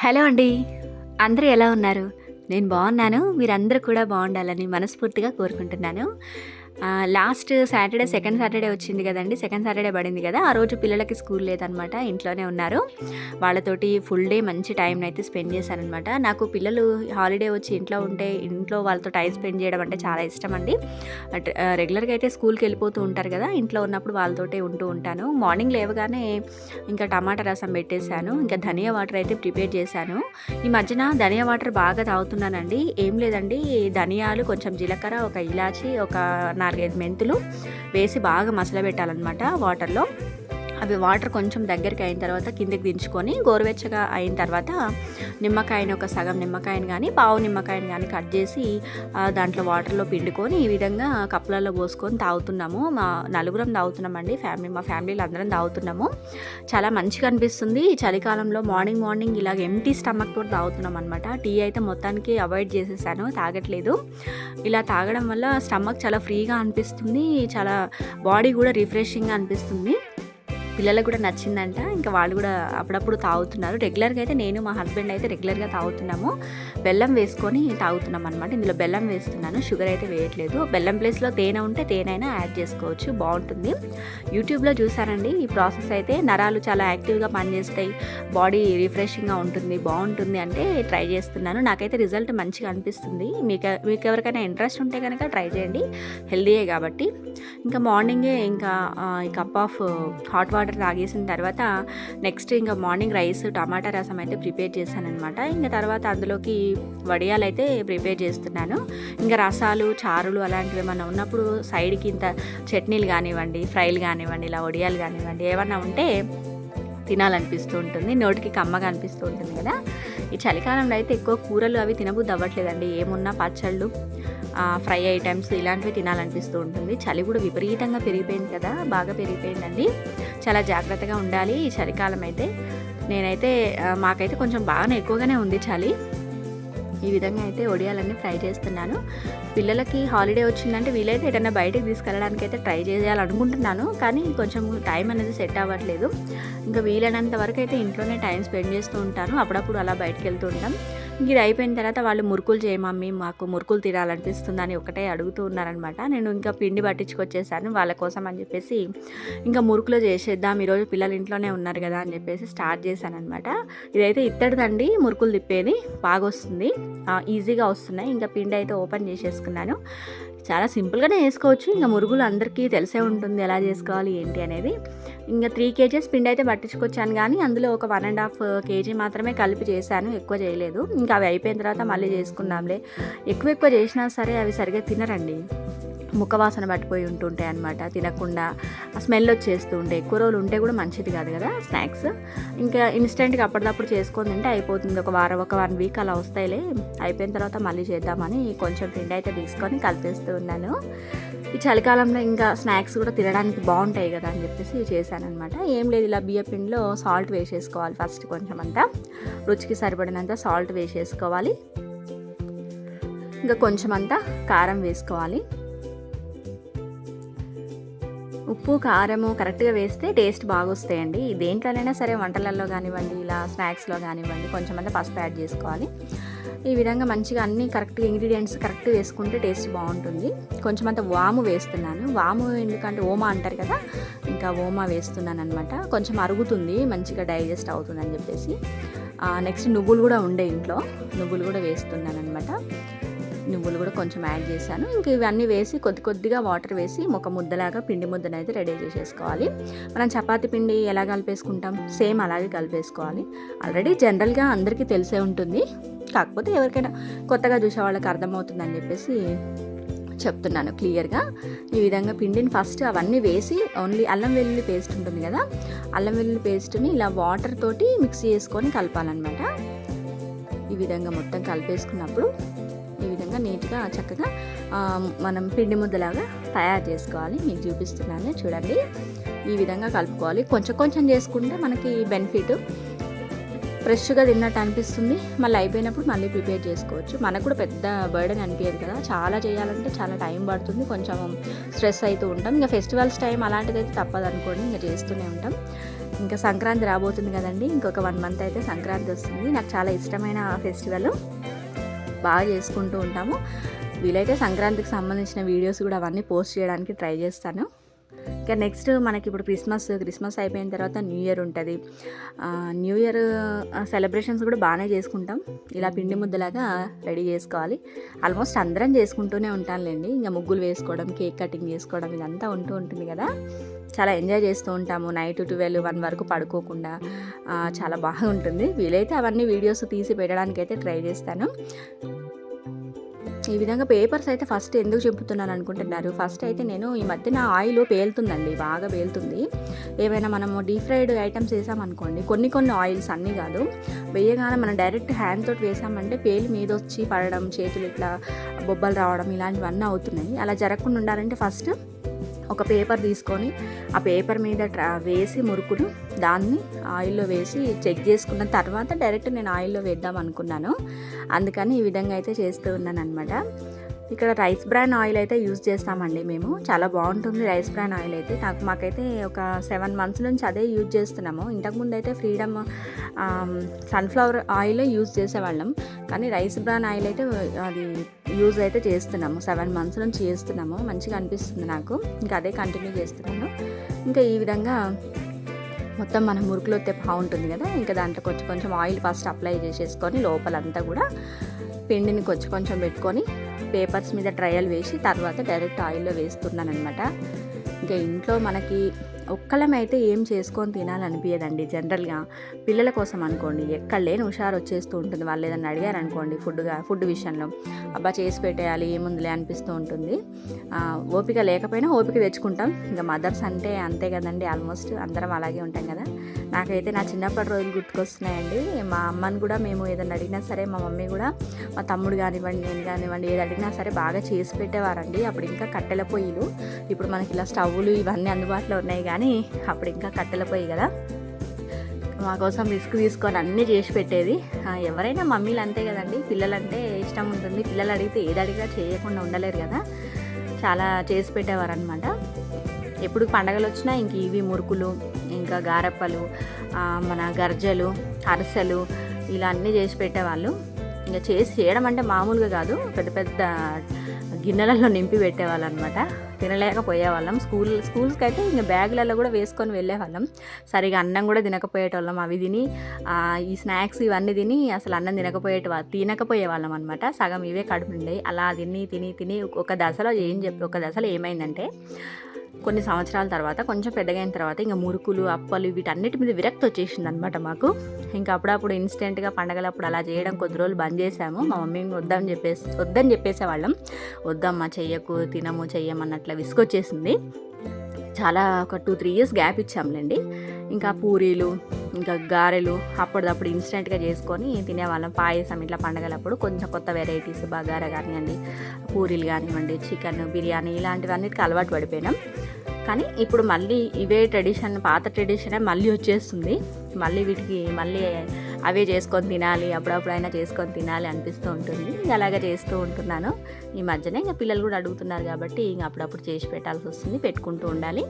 Hello అండి. అందరూ ఎలా ఉన్నారు? నేను బాగున్నాను. మీరందరూ కూడా బాగుండాలని మనస్ఫూర్తిగా కోరుకుంటున్నాను. లాస్ట్ సాటర్డే సెకండ్ సాటర్డే వచ్చింది కదండి. సెకండ్ సాటర్డే పడింది కదా. ఆ రోజు పిల్లలకి స్కూల్ లేదనమాట. ఇంట్లోనే ఉన్నారు. వాళ్ళతోటి ఫుల్ డే మంచి టైం అయితే స్పెండ్ చేశానమాట నాకు పిల్లలు హాలిడే వచ్చి ఇంట్లో ఉంటే ఇంట్లో వాళ్ళతో టైం స్పెండ్ చేయడం అంటే చాలా ఇష్టం అండి. రెగ్యులర్గా అయితే స్కూల్కి వెళ్ళిపోతూ ఉంటారు కదా. ఇంట్లో ఉన్నప్పుడు వాళ్ళతోటే ఉంటూ ఉంటాను. మార్నింగ్ లేవగానే ఇంకా టమాటా రసం పెట్టేశాను. ఇంకా ధనియా వాటర్ అయితే ప్రిపేర్ చేశాను. ఈ మధ్యన ధనియా వాటర్ బాగా తాగుతున్నానండి. ఏం లేదండి. ధనియాలు కొంచెం జీలకర్ర ఒక ఇలాచి ఒక నాలుగైదు మెంతులు వేసి బాగా మసలబెట్టాలన్నమాట వాటర్లో అవి వాటర్ కొంచెం దగ్గరికి అయిన తర్వాత కిందకి దించుకొని గోరువెచ్చగా అయిన తర్వాత నిమ్మకాయని ఒక సగం నిమ్మకాయని కానీ పావు నిమ్మకాయని కానీ కట్ చేసి దాంట్లో వాటర్లో పిండుకొని ఈ విధంగా కప్పులలో పోసుకొని తాగుతున్నాము. మా నలుగురం తాగుతున్నామండి ఫ్యామిలీ మా ఫ్యామిలీలో అందరం తాగుతున్నాము. చాలా మంచిగా అనిపిస్తుంది. చలికాలంలో మార్నింగ్ మార్నింగ్ ఇలాగ ఎంటీ స్టమక్ కూడా తాగుతున్నాం అనమాట టీ అయితే మొత్తానికి అవాయిడ్ చేసేసాను తాగట్లేదు. ఇలా తాగడం వల్ల స్టమక్ చాలా ఫ్రీగా అనిపిస్తుంది చాలా బాడీ కూడా రిఫ్రెషింగ్గా అనిపిస్తుంది. పిల్లలకు కూడా నచ్చిందంట. ఇంకా వాళ్ళు కూడా అప్పుడప్పుడు తాగుతున్నారు. రెగ్యులర్గా అయితే నేను మా హస్బెండ్ అయితే రెగ్యులర్గా తాగుతున్నాము. బెల్లం వేసుకొని తాగుతున్నాం అనమాట ఇందులో బెల్లం వేస్తున్నాను. షుగర్ అయితే వేయట్లేదు. బెల్లం ప్లేస్లో తేనె ఉంటే తేనె అయినా యాడ్ చేసుకోవచ్చు. బాగుంటుంది. యూట్యూబ్లో చూసానండి ఈ ప్రాసెస్ అయితే నరాలు చాలా యాక్టివ్గా పనిచేస్తాయి. బాడీ రిఫ్రెషింగ్గా ఉంటుంది. బాగుంటుంది అంటే ట్రై చేస్తున్నాను. నాకైతే రిజల్ట్ మంచిగా అనిపిస్తుంది. మీకు మీకు ఎవరికైనా ఇంట్రెస్ట్ ఉంటే కనుక ట్రై చేయండి. హెల్దీయే కాబట్టి. ఇంకా మార్నింగే ఇంకా కప్ ఆఫ్ హాట్ వాటర్ తాగేసిన తర్వాత నెక్స్ట్ ఇంకా మార్నింగ్ రైస్ టమాటా రసం అయితే ప్రిపేర్ చేశానమాట ఇంకా తర్వాత అందులోకి వడియాలు అయితే ప్రిపేర్ చేస్తున్నాను. ఇంకా రసాలు చారులు అలాంటివి ఏమైనా ఉన్నప్పుడు సైడ్కి ఇంత చట్నీలు కానివ్వండి ఫ్రైలు కానివ్వండి ఇలా వడియాలు కానివ్వండి ఏమన్నా ఉంటే తినాలనిపిస్తూ ఉంటుంది నోటికి కమ్మగా అనిపిస్తూ ఉంటుంది కదా. ఈ చలికాలంలో అయితే ఎక్కువ కూరలు అవి తినబుద్ధి అవ్వట్లేదండి. ఏమున్నా పచ్చళ్ళు ఫ్రై ఐటమ్స్ ఇలాంటివి తినాలనిపిస్తూ ఉంటుంది చలి కూడా విపరీతంగా పెరిగిపోయింది కదా బాగా పెరిగిపోయిందండి. చాలా జాగ్రత్తగా ఉండాలి ఈ చలికాలం అయితే. నేనైతే మాకైతే కొంచెం బాగానే ఎక్కువగానే ఉంది చలి. ఈ విధంగా అయితే ఒడియాలన్నీ ఫ్రై చేస్తున్నాను. పిల్లలకి హాలిడే వచ్చిందంటే వీలైతే ఎటన్నా బయటకు తీసుకెళ్ళడానికి అయితే ట్రై చేయాలనుకుంటున్నాను. కానీ కొంచెం టైం అనేది సెట్ అవ్వట్లేదు. ఇంకా వీలైనంత వరకు అయితే ఇంట్లోనే టైం స్పెండ్ చేస్తూ ఉంటాను. అప్పుడప్పుడు అలా బయటకు వెళ్తూ ఉంటాం. ఇది అయిపోయిన తర్వాత వాళ్ళు మురుకులు చేయ మమ్మీ మాకు మురుకులు తినాలనిపిస్తుంది అని ఒకటే అడుగుతూ ఉన్నారనమాట నేను ఇంకా పిండి పట్టించుకొచ్చేసాను వాళ్ళ కోసం అని చెప్పేసి ఇంకా మురుకులు చేసేద్దాం ఈరోజు పిల్లలు ఇంట్లోనే ఉన్నారు కదా అని చెప్పేసి స్టార్ట్ చేశాను అనమాట ఇదైతే ఇత్తడిదండి మురుకులు తిప్పేది బాగా వస్తుంది ఈజీగా వస్తున్నాయి. ఇంకా పిండి అయితే ఓపెన్ చేసేసుకున్నాను. చాలా సింపుల్గానే వేసుకోవచ్చు. ఇంకా మురుగులు అందరికీ తెలిసే ఉంటుంది ఎలా చేసుకోవాలి ఏంటి అనేది. ఇంకా త్రీ కేజీస్ పిండి అయితే పట్టించుకొచ్చాను కానీ అందులో ఒక వన్ అండ్ హాఫ్ కేజీ మాత్రమే కలిపి చేశాను ఎక్కువ చేయలేదు. ఇంకా అవి అయిపోయిన తర్వాత మళ్ళీ చేసుకున్నాంలే ఎక్కువ ఎక్కువ చేసినా సరే అవి సరిగ్గా తినరండి. ముఖ వాసన పట్టిపోయి ఉంటుంటాయి అనమాట తినకుండా స్మెల్ వచ్చేస్తూ ఉంటాయి ఎక్కువ రోజులు ఉంటే కూడా మంచిది కాదు కదా స్నాక్స్ ఇంకా ఇన్స్టెంట్గా అప్పటిదప్పుడు చేసుకొని తింటే అయిపోతుంది. ఒక వారం ఒక వన్ వీక్ అలా వస్తాయిలే. అయిపోయిన తర్వాత మళ్ళీ చేద్దామని కొంచెం పిండి అయితే తీసుకొని కలిపేస్తూ ఉన్నాను. ఈ చలికాలంలో ఇంకా స్నాక్స్ కూడా తినడానికి బాగుంటాయి కదా అని చెప్పేసి చేశానమాట ఏం లేదు ఇలా బియ్య పిండిలో సాల్ట్ వేసేసుకోవాలి ఫస్ట్ కొంచెం అంతా. రుచికి సరిపడినంత సాల్ట్ వేసేసుకోవాలి. ఇంకా కొంచెం అంతా కారం వేసుకోవాలి. ఉప్పు కారము కరెక్ట్గా వేస్తే టేస్ట్ బాగా వస్తాయండి దేంట్లోనైనా సరే వంటలలో కానివ్వండి ఇలా స్నాక్స్లో కానివ్వండి కొంచెం పసుపు యాడ్ చేసుకోవాలి. ఈ విధంగా మంచిగా అన్ని కరెక్ట్గా ఇంగ్రీడియంట్స్ కరెక్ట్ వేసుకుంటే టేస్ట్ బాగుంటుంది. కొంచెం అంత వాము వేస్తున్నాను. వాము ఎందుకంటే ఓమా అంటారు కదా ఇంకా ఓమా వేస్తున్నాను అనమాట కొంచెం అరుగుతుంది మంచిగా డైజెస్ట్ అవుతుందని చెప్పేసి. నెక్స్ట్ నువ్వులు కూడా ఉండే ఇంట్లో నువ్వులు కూడా వేస్తున్నాను అనమాట నువ్వులు కూడా కొంచెం యాడ్ చేశాను. ఇంకా ఇవన్నీ వేసి కొద్ది కొద్దిగా వాటర్ వేసి ఒక ముద్దలాగా పిండి ముద్దను అయితే రెడీ చేసేసుకోవాలి. మనం చపాతి పిండి ఎలా కలిపేసుకుంటాం? సేమ్ అలాగే కలిపేసుకోవాలి. ఆల్రెడీ జనరల్గా అందరికీ తెలిసే ఉంటుంది. కాకపోతే ఎవరికైనా కొత్తగా చూసే వాళ్ళకి అర్థమవుతుందని చెప్పేసి చెప్తున్నాను క్లియర్గా. ఈ విధంగా పిండిని ఫస్ట్ అవన్నీ వేసి ఓన్లీ అల్లం వెల్లుల్లి పేస్ట్ ఉంటుంది కదా? అల్లం వెల్లుల్లి పేస్ట్ని ఇలా వాటర్ తోటి మిక్స్ చేసుకొని కలపాలన్నమాట. ఈ విధంగా మొత్తం కలిపేసుకున్నప్పుడు విధంగా నీట్గా చక్కగా మనం పిండి ముద్దలాగా తయారు చేసుకోవాలి. మీకు చూపిస్తున్నాను చూడండి. ఈ విధంగా కలుపుకోవాలి. కొంచెం కొంచెం చేసుకుంటే మనకి బెనిఫిట్. ఫ్రెష్గా తిన్నట్టు అనిపిస్తుంది. మళ్ళీ అయిపోయినప్పుడు మళ్ళీ ప్రిపేర్ చేసుకోవచ్చు. మనకు కూడా పెద్ద బర్డెన్ అనిపించదు కదా. చాలా చేయాలంటే చాలా టైం పడుతుంది. కొంచెం స్ట్రెస్ అవుతూ ఉంటాం. ఇంకా ఫెస్టివల్స్ టైం అలాంటిది అయితే తప్పదు అనుకోండి. ఇంకా చేస్తూనే ఉంటాం. ఇంకా సంక్రాంతి రాబోతుంది కదండి. ఇంకొక వన్ మంత్ అయితే సంక్రాంతి వస్తుంది. నాకు చాలా ఇష్టమైన ఫెస్టివల్. బాగా చేసుకుంటూ ఉంటాము. వీలైతే సంక్రాంతికి సంబంధించిన వీడియోస్ కూడా అవన్నీ పోస్ట్ చేయడానికి ట్రై చేస్తాను. ఇంకా నెక్స్ట్ మనకి ఇప్పుడు క్రిస్మస్ క్రిస్మస్ అయిపోయిన తర్వాత న్యూ ఇయర్ ఉంటుంది. న్యూ ఇయర్ సెలబ్రేషన్స్ కూడా బాగానే చేసుకుంటాం. ఇలా పిండి ముద్దలాగా రెడీ చేసుకోవాలి. ఆల్మోస్ట్ అందరం చేసుకుంటూనే ఉంటానులేండి. ఇంకా ముగ్గులు వేసుకోవడం కేక్ కటింగ్ చేసుకోవడం ఇదంతా ఉంటూ ఉంటుంది కదా. చాలా ఎంజాయ్ చేస్తూ ఉంటాము. నైట్ ట్వెల్వ్ వన్ వరకు పడుకోకుండా చాలా బాగా ఉంటుంది. వీలైతే అవన్నీ వీడియోస్ తీసి పెట్టడానికి అయితే ట్రై చేస్తాను. ఈ విధంగా పేపర్స్ అయితే ఫస్ట్ ఎందుకు చెప్పుతున్నాను అనుకుంటున్నారు? ఫస్ట్ అయితే నేను ఈ మధ్యన ఆయిల్ పేలుతుందండి బాగా పేలుతుంది. ఏవైనా మనము డీప్ ఫ్రైడ్ ఐటమ్స్ వేసామనుకోండి కొన్ని కొన్ని ఆయిల్స్ అన్నీ కాదు. వేయగానే మనం డైరెక్ట్ హ్యాండ్ తోటి వేసామంటే పేలు మీద వచ్చి పడడం చేతులు ఇట్లా బొబ్బలు రావడం ఇలాంటివన్నీ అవుతున్నాయి. అలా జరగకుండా ఉండాలంటే ఫస్ట్ ఒక పేపర్ తీసుకొని ఆ పేపర్ మీద ట్రా వేసి మురుకులు దాన్ని ఆయిల్లో వేసి చెక్ చేసుకున్న తర్వాత డైరెక్ట్ నేను ఆయిల్లో వేద్దాం అనుకున్నాను. అందుకని ఈ విధంగా అయితే చేస్తూ ఉన్నాను అనమాట ఇక్కడ రైస్ బ్రాన్ ఆయిల్ అయితే యూజ్ చేస్తామండి మేము. చాలా బాగుంటుంది రైస్ బ్రాన్ ఆయిల్ అయితే. నాకు మాకైతే ఒక సెవెన్ మంత్స్ నుంచి అదే యూజ్ చేస్తున్నాము. ఇంతకుముందు అయితే ఫ్రీడమ్ సన్ఫ్లవర్ ఆయిల్ యూజ్ చేసేవాళ్ళం. కానీ రైస్ బ్రాన్ ఆయిల్ అయితే అది యూజ్ అయితే చేస్తున్నాము. సెవెన్ మంత్స్ నుంచి చేస్తున్నాము. మంచిగా అనిపిస్తుంది నాకు. ఇంకా అదే కంటిన్యూ చేస్తున్నాను. ఇంకా ఈ విధంగా మొత్తం మన మురుకులో తెప్ప ఉంటుంది కదా. ఇంకా దాంట్లో కొంచెం కొంచెం ఆయిల్ ఫస్ట్ అప్లై చేసేసుకొని లోపలంతా కూడా పిండిని కొంచెం కొంచెం పెట్టుకొని పేపర్స్ మీద ట్రయల్ వేసి తర్వాత డైరెక్ట్ ఆయిల్లో వేస్తున్నాను అనమాట ఇంకా ఇంట్లో మనకి ఒక్కళ్ళమైతే ఏం చేసుకొని తినాలనిపించదండి జనరల్గా. పిల్లల కోసం అనుకోండి ఎక్కడ లేని హుషారు వచ్చేస్తూ ఉంటుంది. వాళ్ళు ఏదైనా అడిగారు అనుకోండి ఫుడ్గా ఫుడ్ విషయంలో. అబ్బా చేసి పెట్టేయాలి ఏముందిలే అనిపిస్తూ ఉంటుంది. ఓపిక లేకపోయినా ఓపిక తెచ్చుకుంటాం. ఇంకా మదర్స్ అంటే అంతే కదండి ఆల్మోస్ట్ అందరం అలాగే ఉంటాం కదా. నాకైతే నా చిన్నప్పటి రోజులు గుర్తుకొస్తున్నాయండి. మా అమ్మని కూడా మేము ఏదైనా అడిగినా సరే మా మమ్మీ కూడా మా తమ్ముడు కానివ్వండి నేను కానివ్వండి ఏది అడిగినా సరే బాగా చేసి పెట్టేవారండి. అప్పుడు ఇంకా కట్టెల పొయ్యిలు ఇప్పుడు మనకి ఇలా స్టవ్లు ఇవన్నీ అందుబాటులో ఉన్నాయి కానీ అప్పుడు ఇంకా కట్టెల పొయ్యి కదా. మా కోసం రిస్క్ తీసుకొని అన్నీ చేసి పెట్టేది. ఎవరైనా మమ్మీలు అంతే కదండి. పిల్లలంటే ఇష్టం ఉంటుంది. పిల్లలు అడిగితే ఏది అడిగినా చేయకుండా ఉండలేరు కదా. చాలా చేసి పెట్టేవారు అనమాట ఎప్పుడు పండగలు వచ్చినా ఇంక ఇవి మురుకులు ఇంకా గారెప్పలు మన గర్జలు అరిసెలు ఇలా అన్నీ చేసి పెట్టేవాళ్ళు. ఇంకా చేసి చేయడం అంటే మామూలుగా కాదు. పెద్ద పెద్ద గిన్నెలలో నింపి పెట్టేవాళ్ళు అనమాట తినలేకపోయేవాళ్ళం. స్కూల్ స్కూల్స్కి అయితే ఇంకా బ్యాగులలో కూడా వేసుకొని వెళ్ళేవాళ్ళం. సరిగా అన్నం కూడా తినకపోయేటోళ్ళం. అవి తిని ఈ స్నాక్స్ ఇవన్నీ తిని అసలు అన్నం తినకపోయేట తినకపోయేవాళ్ళం అనమాట. సగం ఇవే కడుపు అలా తిని తిని తిని ఒక దశలో ఏం చెప్పి ఒక దశలో ఏమైందంటే కొన్ని సంవత్సరాల తర్వాత కొంచెం పెద్దగైన తర్వాత ఇంకా మురుకులు అప్పలు వీటన్నిటి మీద విరక్తి వచ్చేసింది అనమాట మాకు. ఇంకా అప్పుడప్పుడు ఇన్స్టెంట్గా పండగలప్పుడు అలా చేయడం కొద్ది రోజులు బంద్ చేసాము మా మమ్మీ వద్దని చెప్పేసి వద్దని చెప్పేసేవాళ్ళం. వద్దమ్మా చెయ్యకు తినము చెయ్యమన్నట్ల విసుకొచ్చేసింది చాలా ఒక టూ త్రీ ఇయర్స్ గ్యాప్ ఇచ్చాంలేండి. ఇంకా పూరీలు ఇంకా గారెలు అప్పటిదప్పుడు ఇన్స్టెంట్గా చేసుకొని తినేవాళ్ళం. పాయసం ఇట్లా పండగలప్పుడు కొంచెం కొత్త వెరైటీస్ బగారా కానివ్వండి పూరీలు కానివ్వండి చికెన్ బిర్యానీ ఇలాంటివన్నిటికి అలవాటు పడిపోయినాం. కానీ ఇప్పుడు మళ్ళీ ఇవే ట్రెడిషన్ పాత ట్రెడిషనే మళ్ళీ వచ్చేస్తుంది. మళ్ళీ వీటికి మళ్ళీ అవే చేసుకొని తినాలి అప్పుడప్పుడైనా చేసుకొని తినాలి అనిపిస్తూ ఉంటుంది. అలాగే చేస్తూ ఉంటున్నాను. ఈ మధ్యనే ఇంకా పిల్లలు కూడా అడుగుతున్నారు కాబట్టి ఇంకా అప్పుడప్పుడు చేసి పెట్టాల్సి వస్తుంది పెట్టుకుంటూ ఉండాలి.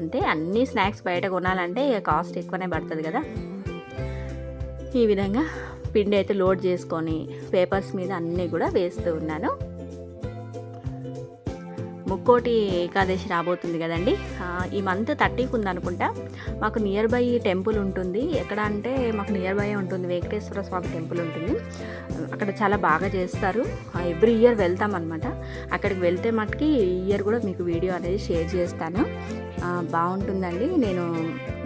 అంతే అన్ని స్నాక్స్ బయట కొనాలంటే ఇక కాస్ట్ ఎక్కువనే పడుతుంది కదా. ఈ విధంగా పిండి అయితే లోడ్ చేసుకొని పేపర్స్ మీద అన్నీ కూడా వేస్తూ ఉన్నాను. ముక్కోటి ఏకాదశి రాబోతుంది కదండి. ఈ మంత్ థర్టీకి ఉందనుకుంటా. మాకు నియర్ బై టెంపుల్ ఉంటుంది. ఎక్కడ అంటే మాకు నియర్ బై ఉంటుంది. వెంకటేశ్వర స్వామి టెంపుల్ ఉంటుంది. అక్కడ చాలా బాగా చేస్తారు. ఎవ్రీ ఇయర్ వెళ్తాం అనమాట అక్కడికి వెళ్తే మటుకి ఈ ఇయర్ కూడా మీకు వీడియో అనేది షేర్ చేస్తాను. బాగుంటుందండి. నేను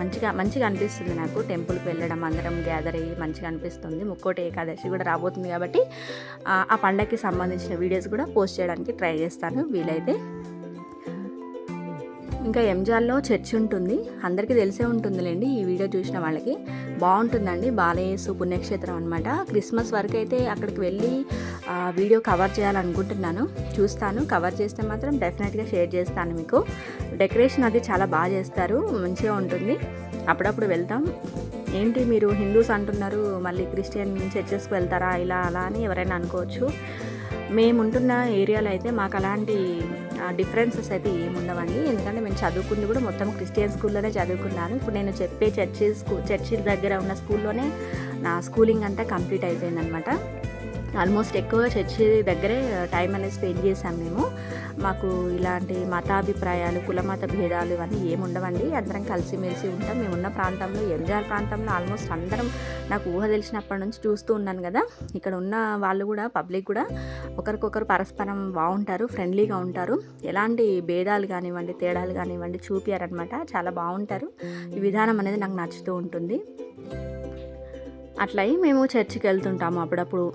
మంచిగా మంచిగా అనిపిస్తుంది నాకు. టెంపుల్కి వెళ్ళడం అందరం గ్యాదర్ అయ్యి మంచిగా అనిపిస్తుంది. ముక్కోటి ఏకాదశి కూడా రాబోతుంది కాబట్టి ఆ, పండగకి సంబంధించిన వీడియోస్ కూడా పోస్ట్ చేయడానికి ట్రై చేస్తాను. వీలైతే. ఇంకా ఎంజాల్లో చర్చ్ ఉంటుంది. అందరికీ తెలిసే ఉంటుందిలేండి ఈ వీడియో చూసిన వాళ్ళకి. బాగుంటుందండి. బాలయేసు పుణ్యక్షేత్రం అనమాట క్రిస్మస్ వరకు అయితే అక్కడికి వెళ్ళి వీడియో కవర్ చేయాలనుకుంటున్నాను. చూస్తాను. కవర్ చేస్తే మాత్రం డెఫినెట్గా షేర్ చేస్తాను మీకు. డెకరేషన్ అది చాలా బాగా చేస్తారు. మంచిగా ఉంటుంది. అప్పుడప్పుడు వెళ్తాం. ఏంటి మీరు హిందూస్ అంటున్నారు మళ్ళీ క్రిస్టియన్ చర్చెస్కి వెళ్తారా ఇలా అలా అని ఎవరైనా అనుకోవచ్చు. మేముంటున్న ఏరియాలో అయితే మాకు అలాంటి డిఫరెన్సెస్ అయితే ఏముండవండి. ఎందుకంటే మేము చదువుకుంది కూడా మొత్తం క్రిస్టియన్ స్కూల్లోనే చదువుకున్నాను. ఇప్పుడు నేను చెప్పే చర్చి స్కూ చర్చి దగ్గర ఉన్న స్కూల్లోనే నా స్కూలింగ్ అంతా కంప్లీట్ అయిపోయిందనమాట ఆల్మోస్ట్ ఎక్కువ చర్చి దగ్గరే టైం అనేది స్పెండ్ చేసాం మేము. మాకు ఇలాంటి మతాభిప్రాయాలు కులమత భేదాలు ఇవన్నీ ఏముండవండి. అందరం కలిసిమెలిసి ఉంటాం. మేము ఉన్న ప్రాంతంలో ఎంజాయ్ ప్రాంతంలో ఆల్మోస్ట్ అందరం నాకు ఊహ తెలిసినప్పటి నుంచి చూస్తూ ఉన్నాను కదా. ఇక్కడ ఉన్న వాళ్ళు కూడా పబ్లిక్ కూడా ఒకరికొకరు పరస్పరం బాగుంటారు ఫ్రెండ్లీగా ఉంటారు. ఎలాంటి భేదాలు కానివ్వండి తేడాలు కానివ్వండి చూపారనమాట చాలా బాగుంటారు. ఈ విధానం అనేది నాకు నచ్చుతూ ఉంటుంది. అట్లా మేము చర్చికి వెళ్తుంటాము అప్పుడప్పుడు.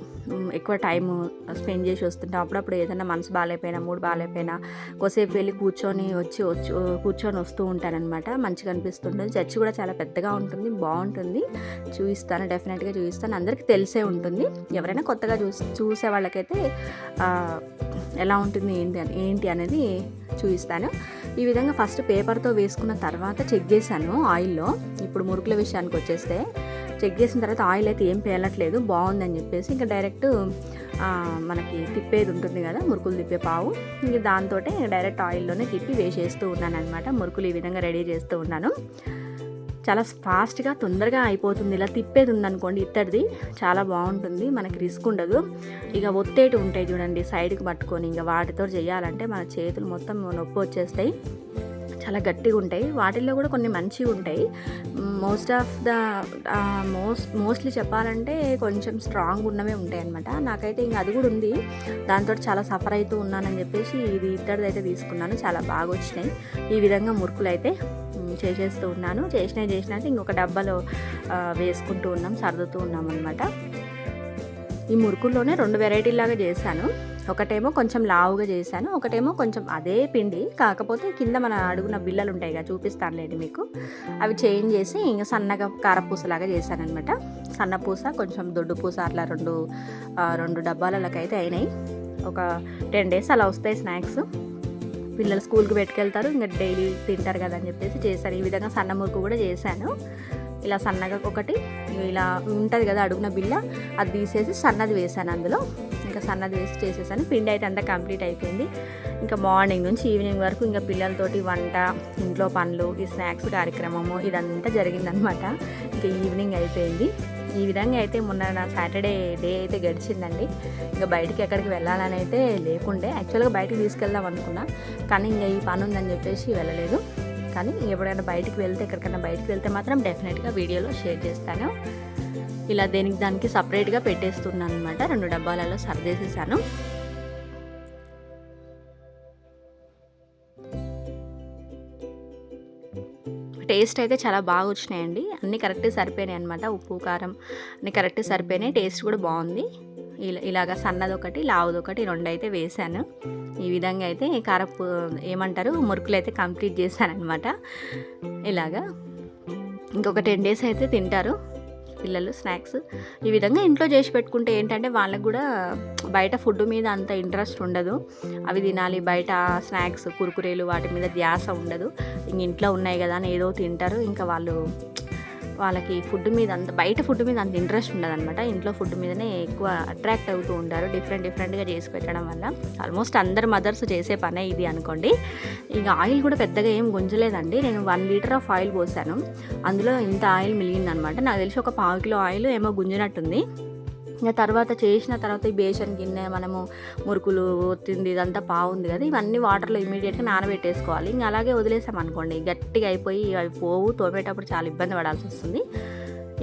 ఎక్కువ టైము స్పెండ్ చేసి వస్తుంటాం. అప్పుడప్పుడు ఏదైనా మనసు బాగాలేకపోయినా మూడు బాగాలేపోయినా కొసేపు వెళ్ళి కూర్చొని వచ్చి వచ్చి కూర్చొని వస్తూ ఉంటానన్నమాట మంచిగా అనిపిస్తుంటుంది. చర్చి కూడా చాలా పెద్దగా ఉంటుంది బాగుంటుంది. చూపిస్తాను డెఫినెట్గా చూపిస్తాను. అందరికీ తెలిసే ఉంటుంది. ఎవరైనా కొత్తగా చూసి చూసే వాళ్ళకైతే ఎలా ఉంటుంది ఏంటి అని ఏంటి అనేది చూపిస్తాను. ఈ విధంగా ఫస్ట్ పేపర్తో వేసుకున్న తర్వాత చెక్ చేశాను ఆయిల్లో. ఇప్పుడు మురుకుల విషయానికి వచ్చేస్తే చెక్ చేసిన తర్వాత ఆయిల్ అయితే ఏం పేలట్లేదు బాగుందని చెప్పేసి ఇంకా డైరెక్ట్ మనకి తిప్పేది ఉంటుంది కదా మురుకులు తిప్పే పావు. ఇంక దాంతో డైరెక్ట్ ఆయిల్లోనే తిప్పి వేసేస్తూ ఉన్నాను అనమాట మురుకులు ఈ విధంగా రెడీ చేస్తూ ఉన్నాను. చాలా ఫాస్ట్గా తొందరగా అయిపోతుంది. ఇలా తిప్పేది ఉందనుకోండి ఇత్తడిది చాలా బాగుంటుంది. మనకి రిస్క్ ఉండదు. ఇక ఒత్తేటి ఉంటాయి చూడండి సైడ్కి పట్టుకొని ఇంకా వాటితో చేయాలంటే మన చేతులు మొత్తం నొప్పి వచ్చేస్తాయి. చాలా గట్టిగా ఉంటాయి వాటిల్లో కూడా కొన్ని మంచివి ఉంటాయి most of the most mostly చెప్పాలంటే కొంచెం స్ట్రాంగ్ ఉన్నవే ఉంటాయి అనమాట నాకైతే ఇంకా అది కూడా ఉంది. దాంతో చాలా సఫర్ అవుతూ ఉన్నానని చెప్పేసి ఇది ఇద్దరిది అయితే తీసుకున్నాను. చాలా బాగా వచ్చినాయి ఈ విధంగా మురుకులు అయితే చేసేస్తూ ఉన్నాను. చేసినవి చేసినట్టు ఇంకొక డబ్బాలో వేసుకుంటూ ఉన్నాం సర్దుతూ ఉన్నాం అనమాట ఈ మురుకుల్లోనే రెండు వెరైటీలాగా చేశాను. ఒకటేమో కొంచెం లావుగా చేశాను ఒకటేమో కొంచెం అదే పిండి. కాకపోతే కింద మన అడుగున బిల్లలు ఉంటాయి కదా చూపిస్తానులేండి మీకు. అవి చేంజ్ చేసి ఇంకా సన్నగా కారపూసలాగా చేశానమాట సన్నపూస కొంచెం దొడ్డు పూస అట్లా రెండు రెండు డబ్బాలకి అయితే అయినాయి. ఒక టెన్ డేస్ అలా వస్తాయి స్నాక్స్. పిల్లలు స్కూల్కి పెట్టుకెళ్తారు ఇంకా డైలీ తింటారు కదా అని చెప్పేసి చేశాను. ఈ విధంగా సన్న మురుకు కూడా చేశాను. ఇలా సన్నగా ఒకటి ఇలా ఉంటుంది కదా అడుగున బిల్ల అది తీసేసి సన్నది వేసాను అందులో. ఇంకా సన్నది వేసి చేసేసాను. పిండి అయితే అంతా కంప్లీట్ అయిపోయింది. ఇంకా మార్నింగ్ నుంచి ఈవినింగ్ వరకు ఇంకా పిల్లలతోటి వంట ఇంట్లో పనులు ఈ స్నాక్స్ కార్యక్రమము ఇదంతా జరిగిందనమాట ఇంకా ఈవినింగ్ అయిపోయింది. ఈ విధంగా అయితే మొన్న నా సాటర్డే డే అయితే గడిచిందండి. ఇంకా బయటికి ఎక్కడికి వెళ్ళాలని అయితే లేకుండే. యాక్చువల్గా బయటికి తీసుకెళ్దాం అనుకున్నా. కానీ ఇంకా ఈ పని ఉందని చెప్పేసి వెళ్ళలేదు. కానీ ఎప్పుడైనా బయటికి వెళ్తే ఎక్కడికైనా బయటికి వెళ్తే మాత్రం డెఫినెట్గా వీడియోలో షేర్ చేస్తాను. ఇలా దేనికి దానికి సపరేట్గా పెట్టేస్తున్నాను అనమాట రెండు డబ్బాలలో సర్దేసేసాను. టేస్ట్ అయితే చాలా బాగా వచ్చినాయండి. అన్నీ కరెక్ట్ సరిపోయినాయి అనమాట ఉప్పు కారం అన్నీ కరెక్ట్ సరిపోయినాయి. టేస్ట్ కూడా బాగుంది. ఇలా ఇలాగ సన్నది ఒకటి లావుది ఒకటి రెండు అయితే వేసాను. ఈ విధంగా అయితే కారపు ఏమంటారు మురుకులు అయితే కంప్లీట్ చేశాను అనమాట ఇలాగా. ఇంకొక టెన్ డేస్ అయితే తింటారు. పిల్లలు స్నాక్స్. ఈ విధంగా ఇంట్లో చేసి పెట్టుకుంటే ఏంటంటే వాళ్ళకు కూడా బయట ఫుడ్ మీద అంత ఇంట్రెస్ట్ ఉండదు. అవి తినాలి బయట స్నాక్స్ కురుకురేలు వాటి మీద ధ్యాస ఉండదు. ఇంక ఇంట్లో ఉన్నాయి కదా అని ఏదో తింటారు. ఇంకా వాళ్ళు వాళ్ళకి ఫుడ్ మీద అంత బయట ఫుడ్ మీద అంత ఇంట్రెస్ట్ ఉండదన్నమాట. ఇంట్లో ఫుడ్ మీదనే ఎక్కువ అట్రాక్ట్ అవుతూ ఉంటారు. డిఫరెంట్ డిఫరెంట్గా చేసి పెట్టడం వల్ల. ఆల్మోస్ట్ అందరు మదర్స్ చేసే పనే ఇది అనుకోండి. ఇక ఆయిల్ కూడా పెద్దగా ఏం గుంజలేదండి. నేను వన్ లీటర్ ఆఫ్ ఆయిల్ పోసాను. అందులో ఇంత ఆయిల్ మిలిగిందనమాట నాకు తెలిసి ఒక పావు కిలో ఆయిల్ ఏమో గుంజినట్టుంది. ఇంకా తర్వాత చేసిన తర్వాత ఈ బేసన్ గిన్నె మనము మురుకులు ఒత్తింది ఇదంతా బాగుంది కదా ఇవన్నీ వాటర్లో ఇమీడియట్గా నానబెట్టేసుకోవాలి. ఇంకా అలాగే వదిలేసాం అనుకోండి గట్టిగా అయిపోయి అవి పోవు తోమేటప్పుడు చాలా ఇబ్బంది పడాల్సి వస్తుంది.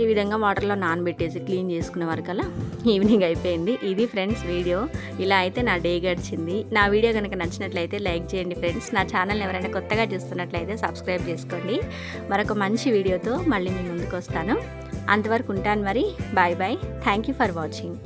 ఈ విధంగా వాటర్లో నానబెట్టేసి క్లీన్ చేసుకునే వరకల్లా ఈవినింగ్ అయిపోయింది. ఇది ఫ్రెండ్స్ వీడియో. ఇలా అయితే నా డే గడిచింది. నా వీడియో కనుక నచ్చినట్లయితే లైక్ చేయండి ఫ్రెండ్స్. నా ఛానల్ ఎవరైనా కొత్తగా చూస్తున్నట్లయితే సబ్స్క్రైబ్ చేసుకోండి. మరొక మంచి వీడియోతో మళ్ళీ మీ ముందుకు వస్తాను. అంతవరకు ఉంటాను మరి. Bye bye. Thank you for watching